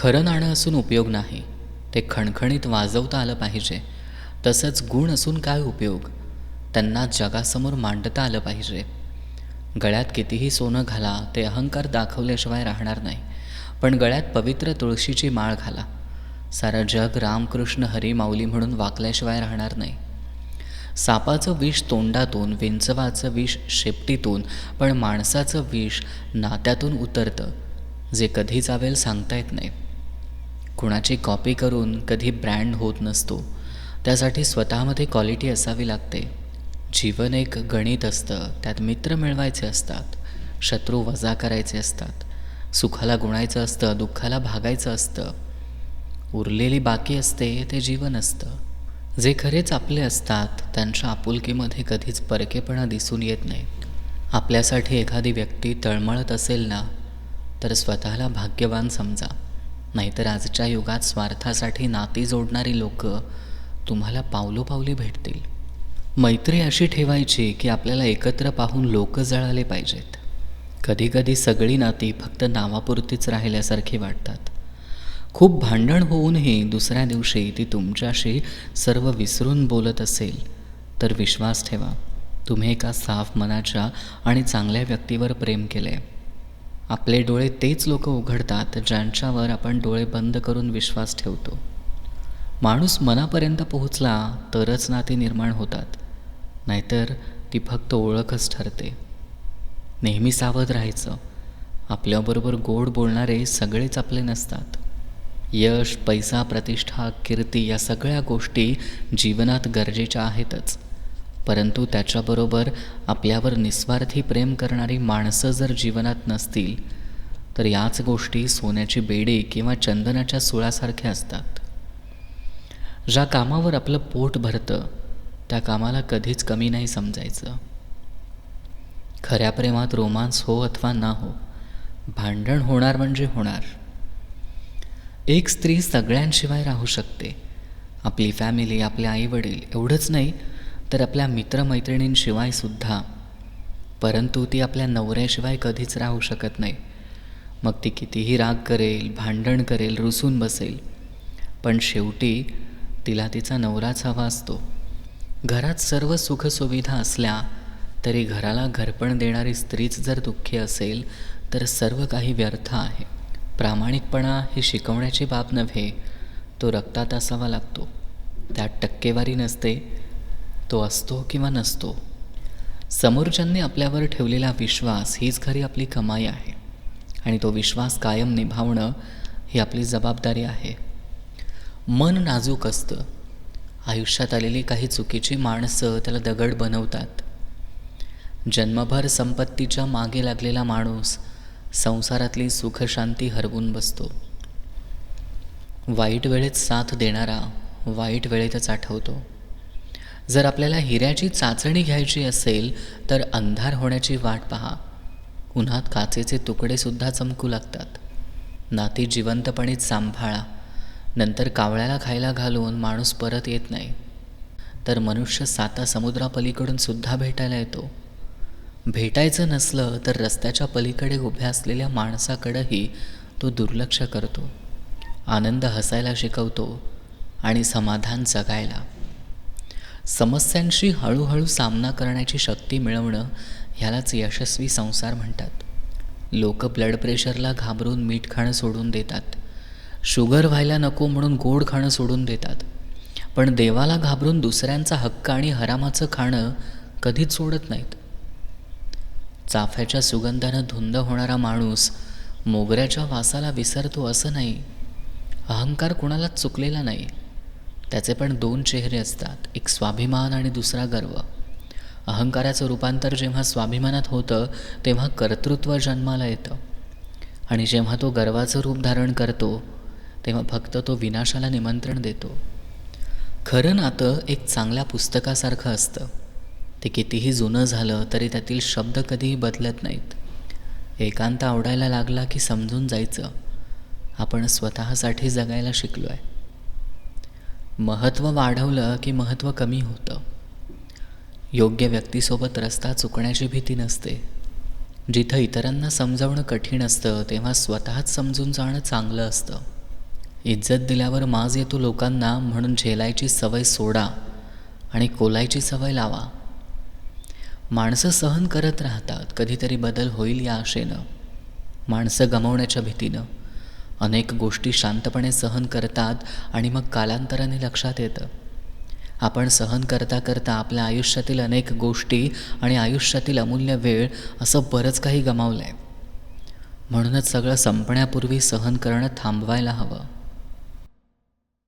खरं नाणं असून उपयोग नाही. ते खणखणीत वाजवता आलं पाहिजे. तसंच गुण असून काय उपयोग? त्यांना जगासमोर मांडता आलं पाहिजे. गळ्यात कितीही सोनं घाला ते अहंकार दाखवल्याशिवाय राहणार नाही. पण गळ्यात पवित्र तुळशीची माळ घाला. सारं जग रामकृष्ण हरी माऊली म्हणून वाकल्याशिवाय राहणार नाही. सापाचं विष तोंडातून विंचवाचं विष शेपटीतून पण माणसाचं विष नात्यातून उतरतं जे कधी जावेल सांगता येत नाही. कुणाची कॉपी करून कधी ब्रँड होत नसतो. त्यासाठी स्वतःमध्ये क्वालिटी असावी लागते. जीवन एक गणित असतं. त्यात मित्र मिळवायचे असतात. शत्रू वजा करायचे असतात. सुखाला गुणायचं असतं. दुःखाला भागायचं असतं. उरलेली बाकी असते ते जीवन असतं. जे खरेच आपले असतात त्यांच्या आपुलकीमध्ये कधीच परकेपणा दिसून येत नाही. आपल्यासाठी एखादी व्यक्ती तळमळत असेल ना तर स्वतःला भाग्यवान समजा. नाहीतर आजच्या युगात स्वार्थासाठी नाती जोडणारी लोक तुम्हाला पावलोपावली भेटतील. मैत्री अशी ठेवायची की आपल्याला एकत्र पाहून लोक जळाले पाहिजेत. कधीकधी सगळी नाती फक्त नावापुरतीच राहिल्यासारखी वाटतात. खूप भांडण होऊनही दुसऱ्या दिवशी ती तुमच्याशी सर्व विसरून बोलत असेल तर विश्वास ठेवा. तुम्ही एका साफ मनाच्या आणि चांगल्या व्यक्तीवर प्रेम केले आपले डोळे तेच लोक उघडतात ज्यांच्यावर आपण डोळे बंद करून विश्वास ठेवतो. माणूस मनापर्यंत पोहोचला तरच नाती निर्माण होतात. नाहीतर ती फक्त ओळखच ठरते. नेहमी सावध राहायचं. आपल्याबरोबर गोड बोलणारे सगळेच आपले नसतात. यश पैसा प्रतिष्ठा कीर्ती या सगळ्या गोष्टी जीवनात गरजेच्या आहेतच. परंतु त्याच्याबरोबर आपल्यावर निस्वार्थी प्रेम करणारी माणसं जर जीवनात नसतील तर याच गोष्टी सोन्याची बेडे किंवा चंदनाच्या सुळासारख्या असतात. ज्या कामावर आपलं पोट भरतं त्या कामाला कधीच कमी नाही समजायचं. खऱ्या प्रेमात रोमांस हो अथवा ना हो भांडण होणार म्हणजे होणार. एक स्त्री सगळ्यांशिवाय राहू शकते. आपली फॅमिली आपले आईवडील एवढंच नाही तर आपल्या मित्रमैत्रिणींशिवाय सुद्धा. परंतु ती आपल्या नवऱ्याशिवाय कधीच राहू शकत नाही. मग ती कितीही राग करेल भांडण करेल रुसून बसेल. पण शेवटी तिला तिचा नवराच हवा असतो. घरात सर्व सुखसुविधा असल्या तरी घराला घरपण देणारी स्त्रीच जर दुःखी असेल तर सर्व काही व्यर्थ आहे. प्रामाणिकपणा ही शिकवण्याची बाब नव्हे तो रक्तात असावा लागतो. त्यात टक्केवारी नसते. तो असतो किंवा नसतो समोरच्यांनी आपल्यावर ठेवलेला विश्वास हीच खरी आपली कमाई आहे आणि तो विश्वास कायम निभावणं ही आपली जबाबदारी आहे. मन नाजूक असतं. आयुष्यात आलेली काही चुकीची माणसं त्याला दगड बनवतात. जन्मभर संपत्तीच्या मागे लागलेला माणूस संसारातली सुखशांती हरवून बसतो. वाईट वेळेत साथ देणारा वाईट वेळेतच आठवतो. जर आपल्याला हिऱ्याची चाचणी घ्यायची असेल तर अंधार होण्याची वाट पहा. उन्हात काचेचे तुकडेसुद्धा चमकू लागतात. नाती जिवंतपणे सांभाळा. नंतर कावळ्याला खायला घालून माणूस परत येत नाही. तर मनुष्य साता समुद्रापलीकडून सुद्धा भेटायला येतो. भेटायचं नसलं तर रस्त्याच्या पलीकडे उभ्या असलेल्या माणसाकडंही तो दुर्लक्ष करतो. आनंद हसायला शिकवतो आणि समाधान जगायला. समस्यांशी हळूहळू सामना करण्याची शक्ती मिळवणं ह्यालाच यशस्वी संसार म्हणतात. लोक ब्लड प्रेशरला घाबरून मीठ खाणं सोडून देतात. शुगर व्हायला नको म्हणून गोड खाणं सोडून देतात. पण देवाला घाबरून दुसऱ्यांचा हक्क आणि हरामाचं खाणं कधीच सोडत नाहीत. चाफ्याच्या सुगंधानं धुंद होणारा माणूस मोगऱ्याच्या वासाला विसरतो असं नाही. अहंकार कुणालाच चुकलेला नाही. त्याचे पण दोन चेहरे असतात एक स्वाभिमान आणि दुसरा गर्व. अहंकाराचं रूपांतर जेव्हा स्वाभिमानात होतं तेव्हा कर्तृत्व जन्माला येतं. आणि जेव्हा तो गर्वाचं रूप धारण करतो तेव्हा फक्त तो विनाशाला निमंत्रण देतो. खरं नातं एक चांगल्या पुस्तकासारखं असतं. ते कितीही जुनं झालं तरी त्यातील शब्द कधीही बदलत नाहीत. एकांत आवडायला लागला की समजून जायचं. आपण स्वतःसाठी जगायला शिकलो आहे महत्त्व वाढवलं की महत्त्व कमी होतं. योग्य व्यक्तीसोबत रस्ता चुकण्याची भीती नसते. जिथं इतरांना समजावणं कठीण असतं तेव्हा स्वतःच समजून जाणं चांगलं असतं. इज्जत दिल्यावर माज येतो लोकांना म्हणून झेलायची सवय सोडा आणि कोलायची सवय लावा. माणसं सहन करत राहतात कधीतरी बदल होईल या आशेनं. माणसं गमावण्याच्या भीतीनं. अनेक गोष्टी शांतपणे सहन करतात आणि मग कालांतराने लक्षात येतं. आपण सहन करता करता आपल्या आयुष्यातील अनेक गोष्टी आणि आयुष्यातील अमूल्य वेळ असं बरंच काही गमावलं आहे म्हणूनच सगळं संपण्यापूर्वी सहन करणं थांबवायला हवं.